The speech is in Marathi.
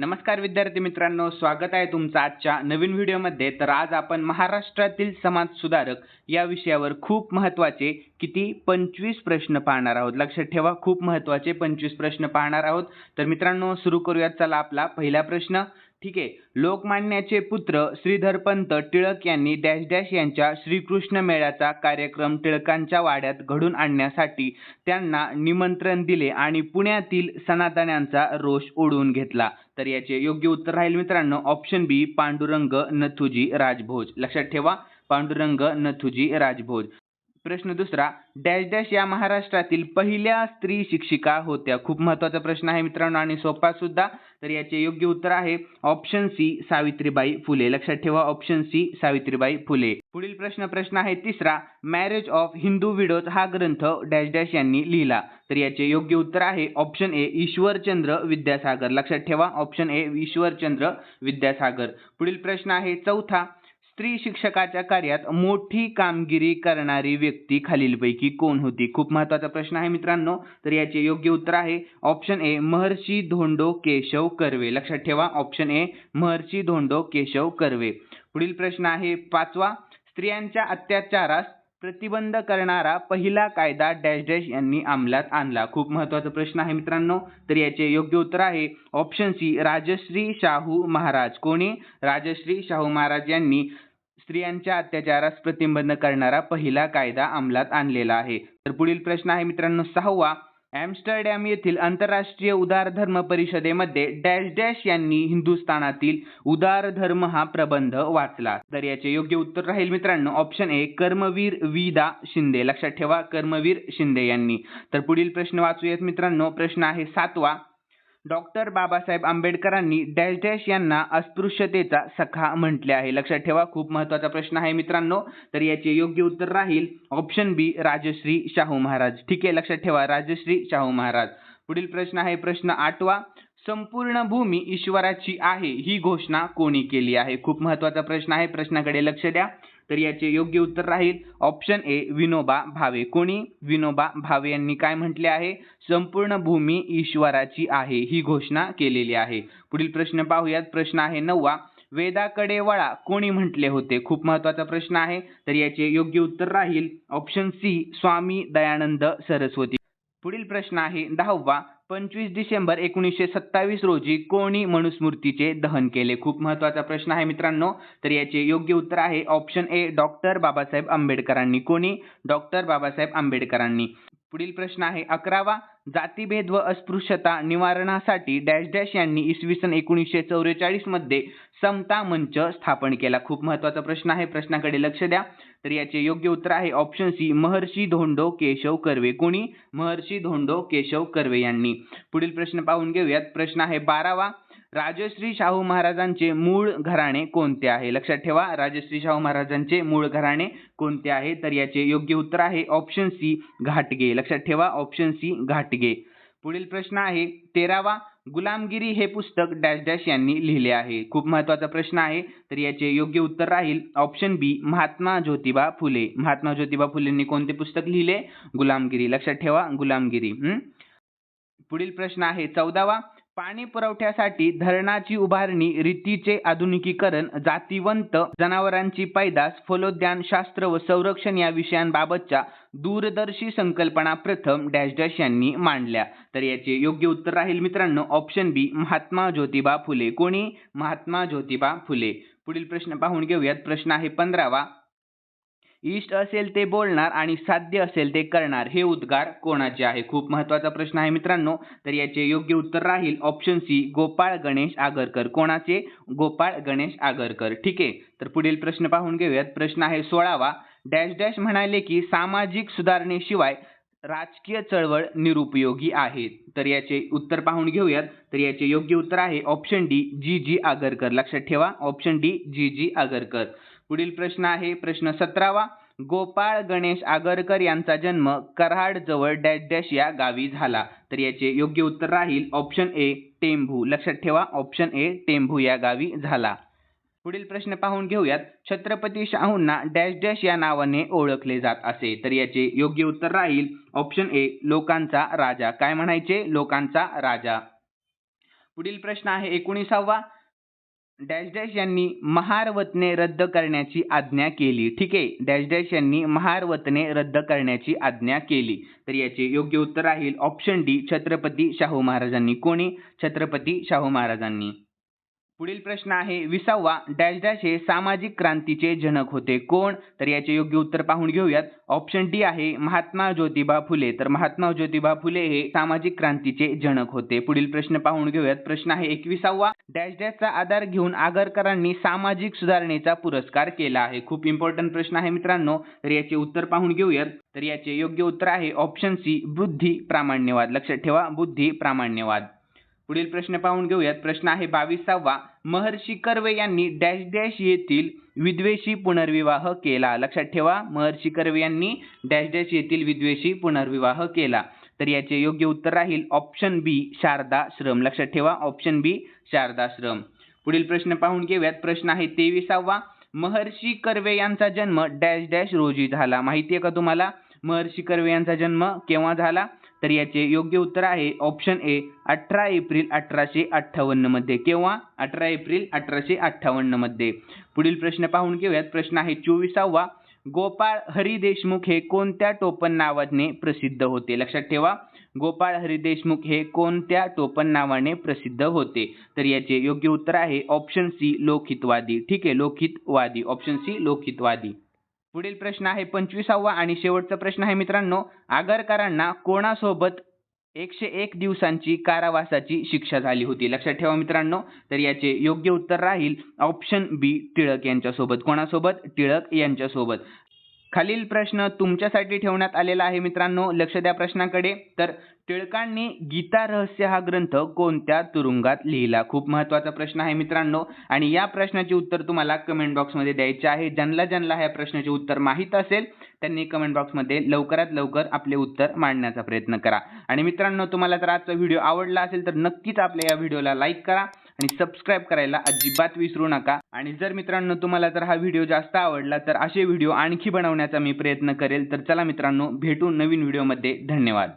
नमस्कार विद्यार्थी मित्रांनो स्वागत आहे तुमचं आजच्या नवीन व्हिडिओमध्ये. तर आज आपण महाराष्ट्रातील समाज सुधारक या विषयावर खूप महत्त्वाचे किती पंचवीस प्रश्न पाहणार आहोत. लक्षात ठेवा खूप महत्त्वाचे पंचवीस प्रश्न पाहणार आहोत. तर मित्रांनो सुरू करूयात. चला आपला पहिला प्रश्न. ठीक आहे. लोकमान्याचे पुत्र श्रीधरपंत टिळक यांनी डॅश डॅश यांच्या श्रीकृष्ण मेळ्याचा कार्यक्रम टिळकांच्या वाड्यात घडून आणण्यासाठी त्यांना निमंत्रण दिले आणि पुण्यातील सनातन्यांचा रोष ओढवून घेतला. तर याचे योग्य उत्तर राहील मित्रांनो ऑप्शन बी पांडुरंग नथुजी राजभोज. लक्षात ठेवा पांडुरंग नथुजी राजभोज. प्रश्न दुसरा डॅश डॅश या महाराष्ट्रातील पहिल्या स्त्री शिक्षिका होत्या. खूप महत्त्वाचा प्रश्न आहे मित्रांनो आणि सोपा सुद्धा. तर याचे योग्य उत्तर आहे ऑप्शन सी सावित्रीबाई फुले. लक्षात ठेवा ऑप्शन सी सावित्रीबाई फुले. पुढील प्रश्न प्रश्न आहे तिसरा मॅरेज ऑफ हिंदू विडोज हा ग्रंथ डॅश डॅश यांनी लिहिला. तर याचे योग्य उत्तर आहे ऑप्शन ए ईश्वरचंद्र विद्यासागर. लक्षात ठेवा ऑप्शन ए ईश्वरचंद्र विद्यासागर. पुढील प्रश्न आहे चौथा स्त्री शिक्षकाच्या कार्यात मोठी कामगिरी करणारी व्यक्ती खालीलपैकी कोण होती? खूप महत्त्वाचा प्रश्न आहे मित्रांनो. तर याचे योग्य उत्तर आहे ऑप्शन ए महर्षी धोंडो केशव कर्वे. लक्षात ठेवा ऑप्शन ए महर्षी धोंडो केशव कर्वे. पुढील प्रश्न आहे पाचवा स्त्रियांच्या अत्याचारास प्रतिबंध करणारा पहिला कायदा डॅश डॅश यांनी अंमलात आणला. खूप महत्त्वाचा प्रश्न आहे मित्रांनो. तर याचे योग्य उत्तर आहे ऑप्शन सी राजश्री शाहू महाराज. कोणी? राजश्री शाहू महाराज यांनी स्त्रियांच्या अत्याचारास प्रतिबंध करणारा पहिला कायदा अंमलात आणलेला आहे. तर पुढील प्रश्न आहे मित्रांनो सहावा. ॲम्स्टरडॅम येथील आंतरराष्ट्रीय उदार धर्म परिषदेमध्ये डॅश डॅश यांनी हिंदुस्थानातील उदार धर्म हा प्रबंध वाचला. तर याचे योग्य उत्तर राहील मित्रांनो ऑप्शन ए कर्मवीर विदा शिंदे. लक्षात ठेवा कर्मवीर शिंदे यांनी. तर पुढील प्रश्न वाचूयात मित्रांनो प्रश्न आहे सातवा. डॉक्टर बाबासाहेब आंबेडकरांनी डॅश डॅश यांना अस्पृश्यतेचा सखा म्हटले आहे. लक्षात ठेवा खूप महत्त्वाचा प्रश्न आहे मित्रांनो. तर याचे योग्य उत्तर राहील ऑप्शन बी राजश्री शाहू महाराज. ठीक आहे लक्षात ठेवा राजश्री शाहू महाराज. पुढील प्रश्न आहे प्रश्न आठवा. संपूर्ण भूमी ईश्वराची आहे ही घोषणा कोणी केली आहे? खूप महत्त्वाचा प्रश्न आहे प्रश्नाकडे लक्ष द्या. तर याचे योग्य उत्तर राहील. Option A Vinoba Bhave. कोणी? विनोबा भावे यांनी काय म्हटले आहे? संपूर्ण भूमी ईश्वराची आहे ही घोषणा केलेली आहे. पुढील प्रश्न पाहूयात. प्रश्न आहे नववा. वेदाकडे वळा. कोणी म्हटले होते? खूप महत्त्वाचा प्रश्न आहे. तर याचे योग्य उत्तर राहील. Option C Swami Dayanand Saraswati. पुढील प्रश्न आहे दहावा. पंचवीस डिसेंबर एकोणीसशे सत्तावीस रोजी कोणी मनुस्मृतीचे दहन केले? खूप महत्त्वाचा प्रश्न आहे मित्रांनो. तर याचे योग्य उत्तर आहे ऑप्शन ए डॉक्टर बाबासाहेब आंबेडकरांनी. कोणी? डॉक्टर बाबासाहेब आंबेडकरांनी. पुढील प्रश्न आहे अकरावा जातीभेद व अस्पृश्यता निवारणासाठी डॅश डॅश यांनी इसवी सन एकोणीसशे चौवेचाळीसमध्ये समता मंच स्थापन केला. खूप महत्त्वाचा प्रश्न आहे. प्रश्नाकडे लक्ष द्या. तर याचे योग्य उत्तर आहे ऑप्शन सी महर्षी धोंडो केशव कर्वे. कोणी? महर्षी धोंडो केशव कर्वे यांनी. पुढील प्रश्न पाहून घेऊयात. प्रश्न आहे बारावा. राजश्री शाहू महाराजांचे मूळ घराणे कोणते आहे? लक्षात ठेवा राजश्री शाहू महाराजांचे मूळ घराणे कोणते आहे? तर याचे योग्य उत्तर आहे ऑप्शन सी घाटगे. लक्षात ठेवा ऑप्शन सी घाटगे. पुढील प्रश्न आहे तेरावा. गुलामगिरी हे पुस्तक डॅश डॅश यांनी लिहिले आहे. खूप महत्त्वाचा प्रश्न आहे तर याचे योग्य उत्तर राहील ऑप्शन बी महात्मा ज्योतिबा फुले. महात्मा ज्योतिबा फुलेंनी कोणते पुस्तक लिहिले? गुलामगिरी. लक्षात ठेवा गुलामगिरी. पुढील प्रश्न आहे चौदावा पाणी पुरवठ्यासाठी धरणाची उभारणी रीतीचे आधुनिकीकरण जातीवंत जनावरांची पैदास फलोद्यान शास्त्र व संरक्षण या विषयांबाबतच्या दूरदर्शी संकल्पना प्रथम डॅश डॅश यांनी मांडल्या. तर याचे योग्य उत्तर राहील मित्रांनो ऑप्शन बी महात्मा ज्योतिबा फुले. कोणी? महात्मा ज्योतिबा फुले. पुढील प्रश्न पाहून घेऊयात. प्रश्न आहे पंधरावा. इष्ट असेल ते बोलणार आणि साध्य असेल ते करणार. हे उद्गार कोणाचे आहे? खूप महत्त्वाचा प्रश्न आहे मित्रांनो. तर याचे योग्य उत्तर राहील ऑप्शन सी गोपाळ गणेश आगरकर. कोणाचे? गोपाळ गणेश आगरकर. ठीक आहे. तर पुढील प्रश्न पाहून घेऊयात. प्रश्न आहे सोळावा. डॅश डॅश म्हणाले की सामाजिक सुधारणेशिवाय राजकीय चळवळ निरुपयोगी आहे. तर याचे उत्तर पाहून घेऊयात. तर याचे योग्य उत्तर आहे option D G G Agarkar. लक्षात ठेवा. Option D G G Agarkar. पुढील प्रश्न आहे. प्रश्न सतरावा. गोपाळ गणेश आगरकर यांचा जन्म कराड जवळ डॅश डॅश या गावी झाला. तर याचे योग्य उत्तर राहील ऑप्शन ए टेंभू. लक्षात ठेवा ऑप्शन ए टेंभू या गावी झाला. पुढील प्रश्न पाहून घेऊयात. छत्रपती शाहूंना डॅश डॅश या नावाने ओळखले जात असे. तर याचे योग्य उत्तर राहील ऑप्शन ए लोकांचा राजा. काय म्हणायचे? लोकांचा राजा. पुढील प्रश्न आहे एकोणीसावा. डॅश डॅश यांनी महारवतने रद्द करण्याची आज्ञा केली. ठीक आहे. डॅश डॅश यांनी महारवतने रद्द करण्याची आज्ञा केली. तर याचे योग्य उत्तर राहील ऑप्शन डी छत्रपती शाहू महाराजांनी. कोणी? छत्रपती शाहू महाराजांनी. पुढील प्रश्न आहे विसावा डॅश डॅश हे सामाजिक क्रांतीचे जनक होते. कोण? तर याचे योग्य उत्तर पाहून घेऊयात. ऑप्शन डी आहे महात्मा ज्योतिबा फुले. तर महात्मा ज्योतिबा फुले हे सामाजिक क्रांतीचे जनक होते. पुढील प्रश्न पाहून घेऊयात. प्रश्न आहे एकविसावा डॅश डॅशचा आधार घेऊन आगरकरांनी सामाजिक सुधारणेचा पुरस्कार केला आहे. खूप इम्पॉर्टंट प्रश्न आहे मित्रांनो. तर याचे उत्तर पाहून घेऊयात. तर याचे योग्य उत्तर आहे ऑप्शन सी बुद्धी प्रामाण्यवाद. लक्षात ठेवा बुद्धी प्रामाण्यवाद. पुढील प्रश्न पाहून घेऊयात. प्रश्न आहे बावीसावा. महर्षी कर्वे यांनी डॅश डॅश येथील विद्वेषी पुनर्विवाह केला. लक्षात ठेवा महर्षी कर्वे यांनी डॅश डॅश येथील विद्वेषी पुनर्विवाह केला. तर याचे योग्य उत्तर राहील ऑप्शन बी शारदाश्रम. लक्षात ठेवा ऑप्शन बी शारदाश्रम. पुढील प्रश्न पाहून घेऊयात. प्रश्न आहे तेविसावा. महर्षी कर्वे यांचा जन्म डॅश डॅश रोजी झाला. माहिती आहे का तुम्हाला? महर्षी कर्वे यांचा जन्म केव्हा झाला? तर याचे योग्य उत्तर आहे ऑप्शन ए अठरा एप्रिल अठराशे अठ्ठावन्नमध्ये केव्हा? अठरा एप्रिल अठराशे अठ्ठावन्नमध्ये. पुढील प्रश्न पाहून घेऊयात. प्रश्न आहे चोवीसावा. गोपाळ हरी देशमुख हे कोणत्या टोपण नावाने प्रसिद्ध होते? लक्षात ठेवा. गोपाळ हरी देशमुख हे कोणत्या टोपण नावाने प्रसिद्ध होते? तर याचे योग्य उत्तर आहे ऑप्शन सी लोकहितवादी. ठीक आहे लोकहितवादी. ऑप्शन सी लोकहितवादी. पुढील प्रश्न आहे पंचवीसावा आणि शेवटचा प्रश्न आहे मित्रांनो आगरकरांना कोणासोबत एकशे एक दिवसांची कारावासाची शिक्षा झाली होती? लक्षात ठेवा मित्रांनो तर याचे योग्य उत्तर राहील ऑप्शन बी टिळक यांच्यासोबत. कोणासोबत? टिळक यांच्यासोबत. खालील प्रश्न तुमच्यासाठी ठेवण्यात आलेला आहे मित्रांनो लक्ष द्या प्रश्नाकडे. तर टिळकांनी गीता रहस्य हा ग्रंथ कोणत्या तुरुंगात लिहिला? खूप महत्त्वाचा प्रश्न आहे मित्रांनो. आणि या प्रश्नाचे उत्तर तुम्हाला कमेंट बॉक्समध्ये द्यायचे आहे. ज्यांना ज्यांना ह्या प्रश्नाचे उत्तर माहीत असेल त्यांनी कमेंट बॉक्समध्ये लवकरात लवकर आपले उत्तर मांडण्याचा प्रयत्न करा. आणि मित्रांनो तुम्हाला जर आजचा व्हिडिओ आवडला असेल तर नक्कीच आपल्या या व्हिडिओला लाईक करा आणि सबस्क्राईब करायला अजिबात विसरू नका. आणि जर मित्रांनो तुम्हाला जर हा व्हिडिओ जास्त आवडला तर असे व्हिडिओ आणखी बनवण्याचा मी प्रयत्न करेल. तर चला मित्रांनो भेटू नवीन व्हिडिओमध्ये धन्यवाद.